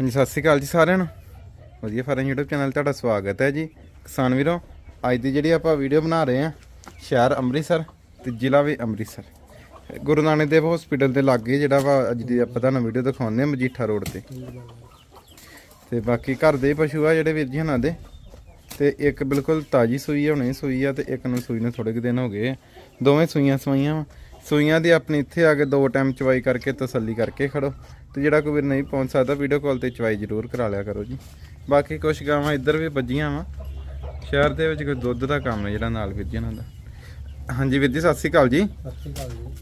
ਹਾਂਜੀ, ਸਤਿ ਸ਼੍ਰੀ ਅਕਾਲ ਜੀ ਸਾਰਿਆਂ ਨੂੰ। ਵਧੀਆ ਫਾਰਮ YouTube ਚੈਨਲ ਤੁਹਾਡਾ ਸਵਾਗਤ ਹੈ ਜੀ। ਕਿਸਾਨ ਵੀਰੋ, ਅੱਜ ਦੀ ਜਿਹੜੀ ਆਪਾਂ ਵੀਡੀਓ ਬਣਾ ਰਹੇ ਹਾਂ, ਸ਼ਹਿਰ ਅੰਮ੍ਰਿਤਸਰ ਤੇ ਜ਼ਿਲ੍ਹਾ ਵੀ ਅੰਮ੍ਰਿਤਸਰ। ਗੁਰੂ ਨਾਨਕ ਦੇਵ ਹਸਪੀਟਲ ਦੇ ਲਾਗੇ ਜਿਹੜਾ ਵਾ, ਅੱਜ ਦੀ ਆਪਾਂ ਤੁਹਾਨੂੰ ਵੀਡੀਓ ਦਿਖਾਉਂਦੇ ਹਾਂ, ਮਜੀਠਾ ਰੋਡ ਤੇ। ਤੇ ਬਾਕੀ ਘਰ ਦੇ ਪਸ਼ੂ ਆ ਜਿਹੜੇ ਵੀਰ ਜੀ ਹਨਾਂ ਦੇ, ਤੇ ਇੱਕ ਬਿਲਕੁਲ ਤਾਜੀ ਸੂਈ ਆ, ਹੁਣੇ ਸੂਈ ਆ ਤੇ ਇੱਕ ਨੂੰ ਸੂਈ ਨੂੰ ਥੋੜੇ ਕੁ ਦਿਨ ਹੋ ਗਏ ਆ। ਦੋਵੇਂ ਸੂਈਆਂ ਸਵਾਈਆਂ ਵਾ। ਸੂਈਆਂ ਦੀ ਆਪਣੀ ਇੱਥੇ ਆ ਕੇ ਦੋ ਟਾਈਮ ਚਵਾਈ ਕਰਕੇ ਤਸੱਲੀ ਕਰਕੇ ਖੜੋ ਤੇ ਜਿਹੜਾ ਕੋਈ ਵੀਰ ਨਹੀਂ ਪਹੁੰਚ ਸਕਦਾ ਵੀਡੀਓ ਕਾਲ ਤੇ ਚਵਾਈ ਜ਼ਰੂਰ ਕਰਾ ਲਿਆ ਕਰੋ ਜੀ। ਬਾਕੀ ਕੁਛ ਗਾਵਾਂ ਇੱਧਰ ਵੀ ਵੱਜੀਆਂ ਵਾ। ਸ਼ਹਿਰ ਦੇ ਵਿੱਚ ਕੋਈ ਦੁੱਧ ਦਾ ਕੰਮ ਹੈ ਜਿਹੜਾ ਨਾਲ ਵੀਰ ਜੀ ਇਹਨਾਂ ਦਾ। ਹਾਂਜੀ ਵੀਰ ਜੀ ਸਤਿ ਸ਼੍ਰੀ ਅਕਾਲ ਜੀ। ਸਤਿ ਸ਼੍ਰੀ ਅਕਾਲ ਜੀ।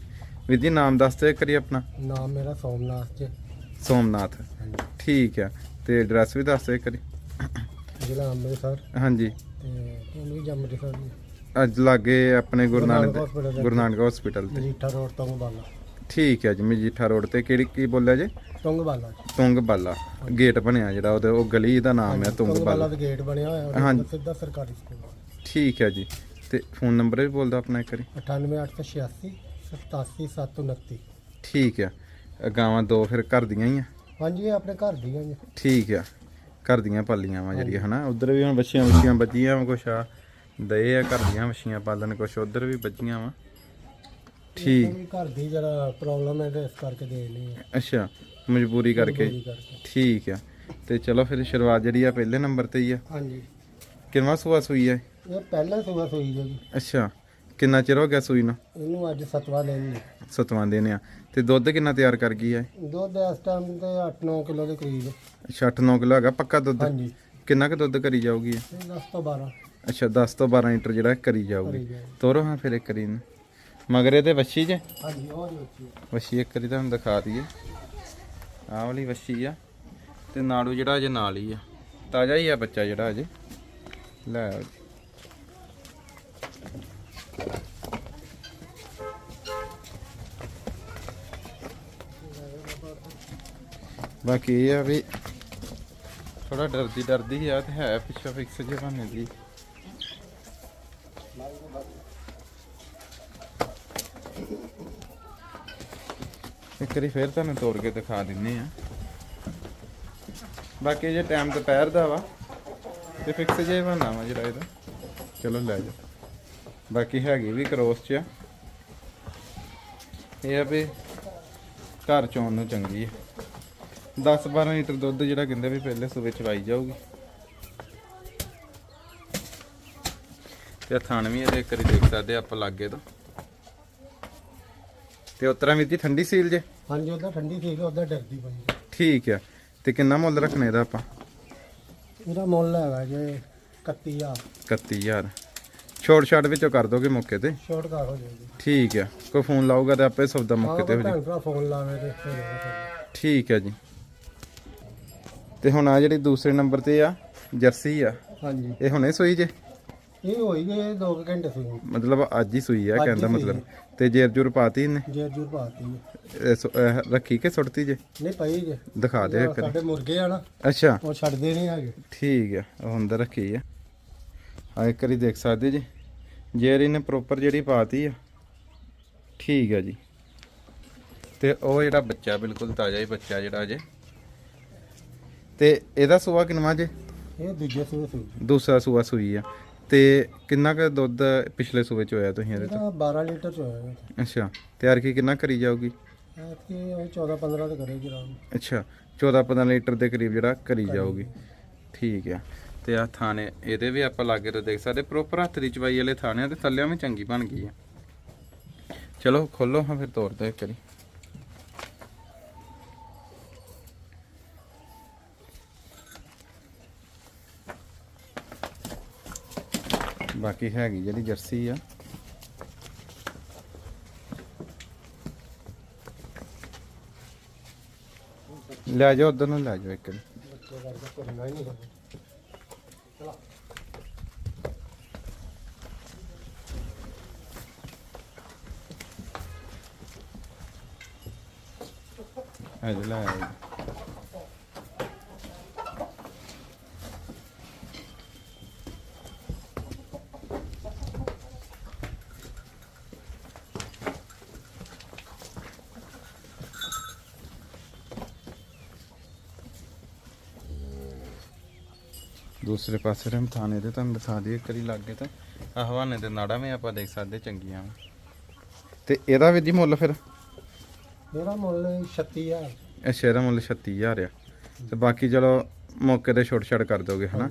ਵੀਰ ਜੀ ਨਾਮ ਦੱਸ ਦਿਓ ਕਰੀ ਆਪਣਾ। ਨਾਮ ਮੇਰਾ ਸੋਮਨਾਥ ਜੀ। ਸੋਮਨਾਥ। ਠੀਕ ਆ। ਤੇ ਐਡਰੈਸ ਵੀ ਦੱਸ ਦਿਓ ਕਰੀ ਜ਼ਿਲ੍ਹਾ ਅੰਮ੍ਰਿਤਸਰ ਹਾਂਜੀ। ਤੇ ਪਿੰਡ ਵੀ ਅੰਮ੍ਰਿਤਸਰ ਜੀ ਅੱਜ ਲਾਗੇ ਆਪਣੇ ਗੁਰੂ ਨਾਨਕ ਗੁਰੂ ਨਾਨਕ hospital ਦੇ ਗੁਰੂ ਨਾਨਕ ਹਸਪੀਟਲ ਤੇ। ਮਜੀਠਾ ਰੋਡ ਤੋਂ ਬਾਲਾ ਠੀਕ ਹੈ ਜੀ ਮਜੀਠਾ ਰੋਡ ਤੇ ਕਿਹੜੀ ਕੀ ਬੋਲਿਆ ਜੀ? ਤੁੰਗ ਬਾਲਾ ਤੁੰਗ ਬਾਲਾ ਗੇਟ ਬਣਿਆ ਜਿਹੜਾ ਉਹਦੇ ਉਹ ਗਲੀ ਦਾ ਨਾਮ ਹੈ ਤੁੰਗ ਬਾਲਾ ਦਾ ਗੇਟ ਬਣਿਆ ਹੋਇਆ ਉਹਦੇ ਹਾਂਜੀ। ਸਿੱਧਾ ਸਰਕਾਰੀ ਸਕੂਲ ਠੀਕ ਹੈ ਜੀ। ਤੇ ਫੋਨ ਨੰਬਰ ਵੀ ਬੋਲਦਾ ਆਪਣਾ ਇੱਕ ਵਾਰੀ। 98886 87729 ਠੀਕ ਆ ਇਹ ਗਾਵਾਂ ਦੋ ਫਿਰ ਘਰ ਦੀਆਂ ਹੀ ਆ? ਹਾਂਜੀ ਇਹ ਆਪਣੇ ਘਰ ਦੀ ਹੈ ਜੀ ਠੀਕ ਆ। ਘਰ ਦੀਆਂ ਪਾਲੀਆਂ ਵਾ ਜਿਹੜੀਆਂ ਹਨਾ? ਉਧਰ ਵੀ ਹੁਣ ਬੱਚੀਆਂ ਬੱਚੀਆਂ ਬੱਜੀਆਂ ਵਾ ਕੁਛ ਆ। ਦਏ ਆ ਘਰ ਦੀਆਂ ਮੱਛੀਆਂ ਪਾਲਣ ਕੁਛ ਉਧਰ ਵੀ ਬੱਜੀਆਂ ਵਾ। ਠੀਕ। ਵੀ ਘਰ ਦੀ ਜਿਹੜਾ ਪ੍ਰੋਬਲਮ ਹੈ ਤੇ ਇਸ ਕਰਕੇ ਦੇ ਲਈ ਹੈ ਅੱਛਾ ਮਜਬੂਰੀ ਕਰਕੇ। ਠੀਕ ਆ। ਤੇ ਚਲੋ ਫਿਰ ਸ਼ੁਰੂਆਤ ਜਿਹੜੀ ਆ ਪਹਿਲੇ ਨੰਬਰ ਤੇ ਹੀ ਆ। ਹਾਂਜੀ। ਕਿੰਨਵਾ ਸੂਆ ਸੂਈ ਆ? ਇਹ? ਇਹ ਪਹਿਲਾਂ ਸਵੇਰ ਸੋਈ ਜੀ। ਅੱਛਾ ਕਿੰਨਾ ਚਿਰ ਹੋ ਗਿਆ ਸੂਈ ਨੂੰ? ਇਹਨੂੰ ਅੱਜ ਸਤਵਾ ਦਿਨ ਜੀ ਸਤਵਾਂ ਦਿਨ ਆ। ਤੇ ਦੁੱਧ ਕਿੰਨਾ ਤਿਆਰ ਕਰ ਗਈ ਆ? ਦੁੱਧ ਇਸ ਟਾਈਮ ਤੇ 8-9 ਕਿਲੋ ਦੇ ਕਰੀਬ। ਹੈ। ਅੱਛਾ 8-9 ਕਿਲੋ ਹੈਗਾ ਪੱਕਾ ਦੁੱਧ? ਹਾਂਜੀ। ਕਿੰਨਾ ਕੁ ਦੁੱਧ ਕਰੀ ਜਾਊਗੀ ਇਹ? ਇਹ 10 ਤੋਂ 12 ਅੱਛਾ 10 ਤੋਂ 12 ਲੀਟਰ ਜਿਹੜਾ ਕਰੀ ਜਾਊਗੀ। ਕਰੀ ਤੋਰੋ ਹਾਂ ਫਿਰ ਇੱਕ ਕਰੀ ਨੂੰ ਮਗਰ ਇਹਦੇ ਵੱਛੀ ਜੇ? ਹਾਂਜੀ ਉਹ ਹੈ। ਵੱਛੀ ਇੱਕ ਵਾਰੀ ਤੁਹਾਨੂੰ ਦਿਖਾ ਦਈਏ। ਆਹ ਵਾਲੀ ਵੱਛੀ ਆ। ਤੇ ਨਾੜੂ ਜਿਹੜਾ ਅਜੇ ਨਾਲ ਹੀ ਆ। ਤਾਜ਼ਾ ਹੀ ਆ ਬੱਚਾ ਜਿਹੜਾ ਅਜੇ। ਲੈ ਆਓ ਜੀ। ਬਾਕੀ ਇਹ ਆ ਵੀ ਥੋੜਾ ਡਰਦੀ ਡਰਦੀ ਆ ਤੇ ਹੈ ਪਿੱਛੋਂ ਫਿਕਸ ਜੇ ਬਣੇ ਦੀ। ਇੱਕ ਵਾਰੀ ਫੇਰ ਤੁਹਾਨੂੰ ਤੋੜ ਕੇ ਦਿਖਾ ਦਿੰਨੇ ਆ। ਬਾਕੀ ਜੇ ਟਾਈਮ ਦੁਪਹਿਰ ਦਾ ਵਾ, ਤੇ ਫਿਕਸ ਜੇ ਬਣਾ ਵਾ ਜਿਹੜਾ ਇਹਦਾ। ਚਲੋ ਲੈ ਜਾ ਬਾਕੀ ਹੈਗੀ ਵੀ ਕਰੋਸ ਚ ਆ ਇਹ ਆ ਵੀ ਘਰ ਚੋਣ ਨੂੰ ਚੰਗੀ ਹੈ 10 12 ਲੀਟਰ ਦੁੱਧ ਜਿਹੜਾ ਕਹਿੰਦੇ ਵੀ ਪਹਿਲੇ ਸੂਬੇ ਚ ਵਾਈ ਜਾਊਗੀ। ਤੇ ਥਣ ਵੀ ਇਹਦੇ ਇੱਕ ਵਾਰੀ ਦੇਖ ਸਕਦੇ ਆਪਾਂ ਲਾਗੇ ਤਾਂ। ਤੇ ਉਤਰਾ ਵੀਰ ਜੀ ਠੰਡੀ ਸੀਲ ਜੇ? ਹਾਂਜੀ ਉਹਦਾ ਠੰਡੀ ਸੀ ਉਹਦਾ ਡਰਦੀ ਪਈ। ਠੀਕ ਆ। ਤੇ ਕਿੰਨਾ ਮੁੱਲ ਰੱਖਣਾ ਇਹਦਾ ਆਪਾਂ? ਇਹਦਾ ਮੁੱਲ ਹੈਗਾ ਜੇ 31000 31000 ਛੋਟ ਛਾਟ ਵਿੱਚੋਂ ਕਰ ਦੋਗੇ ਮੌਕੇ ਤੇ? ਸ਼ਾਰਟ ਕਰ ਹੋ ਜਾਏਗੀ। ਠੀਕ ਆ। ਕੋਈ ਫੋਨ ਲਾਊਗਾ ਤੇ ਆਪੇ ਸੌਦਾ ਮੌਕੇ ਤੇ ਹੋ ਜਾਊ। ਭਰਾ ਫੋਨ ਲਾਵੇ ਤੇ ਜਾਏਗਾ ਠੀਕ ਆ ਜੀ। ਤੇ ਹੁਣ ਆ ਜਿਹੜੀ ਦੂਸਰੇ ਨੰਬਰ ਤੇ ਆ ਜਰਸੀ ਆ। ਹਾਂਜੀ। ਇਹ ਹੁਣੇ ਸੋਈ ਜੇ? ਇਹ ਹੋਈ ਗਏ 2 ਘੰਟੇ ਸੀ ਮਤਲਬ ਅੱਜ ਹੀ ਸੂਈ ਆ ਕਹਿੰਦਾ ਸੂਈ ਮਤਲਬ। ਤੇ ਜੇਰ ਜੁਰ ਪਾਤੀ ਇਹਨੇ? ਜੇ ਜੂਰ ਪਾਤੀ ਹੈ। ਰੱਖੀ ਕੇ ਸੁੱਟਤੀ ਜੇ? ਨਹੀਂ ਪਈ ਜੇ। ਦਿਖਾ ਦੇ ਇੱਕ। ਸਾਡੇ ਮੁਰਗੇ ਆ ਨਾ ਅੱਛਾ। ਉਹ ਛੱਡਦੇ ਨਹੀਂ ਹੈਗੇ। ਠੀਕ ਆ ਉਹ ਅੰਦਰ ਰੱਖੀ ਆ। ਆ ਇੱਕ ਵਾਰੀ ਦੇਖ ਸਕਦੇ ਜੀ? ਜੇਰ ਇਹਨੇ ਪ੍ਰੋਪਰ ਜਿਹੜੀ ਪਾਤੀ ਆ। ਠੀਕ ਆ ਜੀ। ਤੇ ਉਹ ਜਿਹੜਾ ਬੱਚਾ ਬਿਲਕੁਲ ਤਾਜ਼ਾ ਹੀ ਬੱਚਾ ਜਿਹੜਾ ਅਜੇ ਤੇ ਇਹਦਾ ਸੂਆ ਕਿੰਨਾ ਜੇ? ਇਹ ਦੂਜੇ ਸੂਏ ਸੀ ਦੂਸਰਾ ਸੂਆ ਸੂਈ ਆ। ਤੇ ਕਿੰਨਾ ਕੁ ਦੁੱਧ ਪਿਛਲੇ ਸੂਏ ਚ ਹੋਇਆ ਤੁਸੀਂ ਇਹਦੇ ਤੋਂ? ਇਹਦਾ 12 ਲੀਟਰ ਚ ਹੋਇਆ ਅੱਛਾ ਤਿਆਰ ਕੀ ਕਿੰਨਾ ਕਰੀ ਜਾਊਗੀ? ਐਤਕੀ ਉਹ 14 15 ਤੇ ਕਰੇਗੀ ਆਰਾਮ। ਅੱਛਾ 14 15 ਲੀਟਰ ਦੇ ਕਰੀਬ ਜਿਹੜਾ ਕਰੀ ਜਾਊਗੀ। ਠੀਕ ਆ। ਤੇ ਆ ਥਾਣੇ ਇਹਦੇ ਵੀ ਆਪਾਂ ਲਾਗੇ ਤੋਂ ਦੇਖ ਸਕਦੇ ਪ੍ਰੋਪਰ ਹੱਥ ਦੀ ਚਵਾਈ ਵਾਲੇ ਥਾਣੇ ਆ ਤੇ ਥੱਲਿਆਂ ਵੀ ਚੰਗੀ ਬਣ ਗਈ ਆ। ਚਲੋ ਖੋਲੋ ਹਾਂ ਫਿਰ ਤੋੜ ਦੋ ਇੱਕ ਵਾਰੀ। ਬਾਕੀ ਹੈਗੀ ਜਿਹੜੀ ਜਰਸੀ ਆ। ਲੈ ਜਾਓ, ਉਧਰ ਨੂੰ ਲੈ ਜਾਓ ਇੱਕ ਵਾਰੀ। ਹੈ ਆ ਲੈ ਆਓ। ਦੂਸਰੇ ਪਾਸੇ ਰਮ ਥਾਣੇ ਦੇ ਤੁਹਾਨੂੰ ਦਿਖਾ ਦਈਏ ਕਰੀ ਲੱਗੇ ਤਾਂ। ਆ ਹਵਾਨੇ ਦੇ ਨਾੜਾਂ ਵੀ ਆਪਾਂ ਦੇਖ ਸਕਦੇ ਚੰਗੀਆਂ। ਤੇ ਇਹਦਾ ਵੀ ਜੀ ਮੁੱਲ ਫਿਰ? ਇਹਦਾ ਮੁੱਲ 36000 ਇਹ ਸ਼ੇਰਾ ਮੁੱਲ 36000 ਆ। ਤੇ ਬਾਕੀ ਚਲੋ ਮੌਕੇ ਤੇ ਛੋਟ ਛੜ ਕਰ ਦੋਗੇ ਹਨਾ?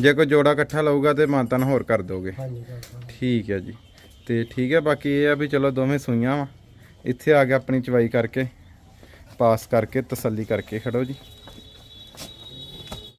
ਜੇ ਕੋਈ ਜੋੜਾ ਇਕੱਠਾ ਲਊਗਾ ਤੇ ਮਾਨਤਨ ਹੋਰ ਕਰ ਦੋਗੇ। ਠੀਕ ਹੈ ਜੀ। ਤੇ ਠੀਕ ਹੈ ਬਾਕੀ ਇਹ ਆ ਵੀ ਚਲੋ ਦੋਵੇਂ ਸੂਈਆਂ ਵਾ। ਇੱਥੇ ਆ ਕੇ ਆਪਣੀ ਚਵਾਈ ਕਰਕੇ ਪਾਸ ਕਰਕੇ ਤਸੱਲੀ ਕਰਕੇ ਖੜੋ ਜੀ।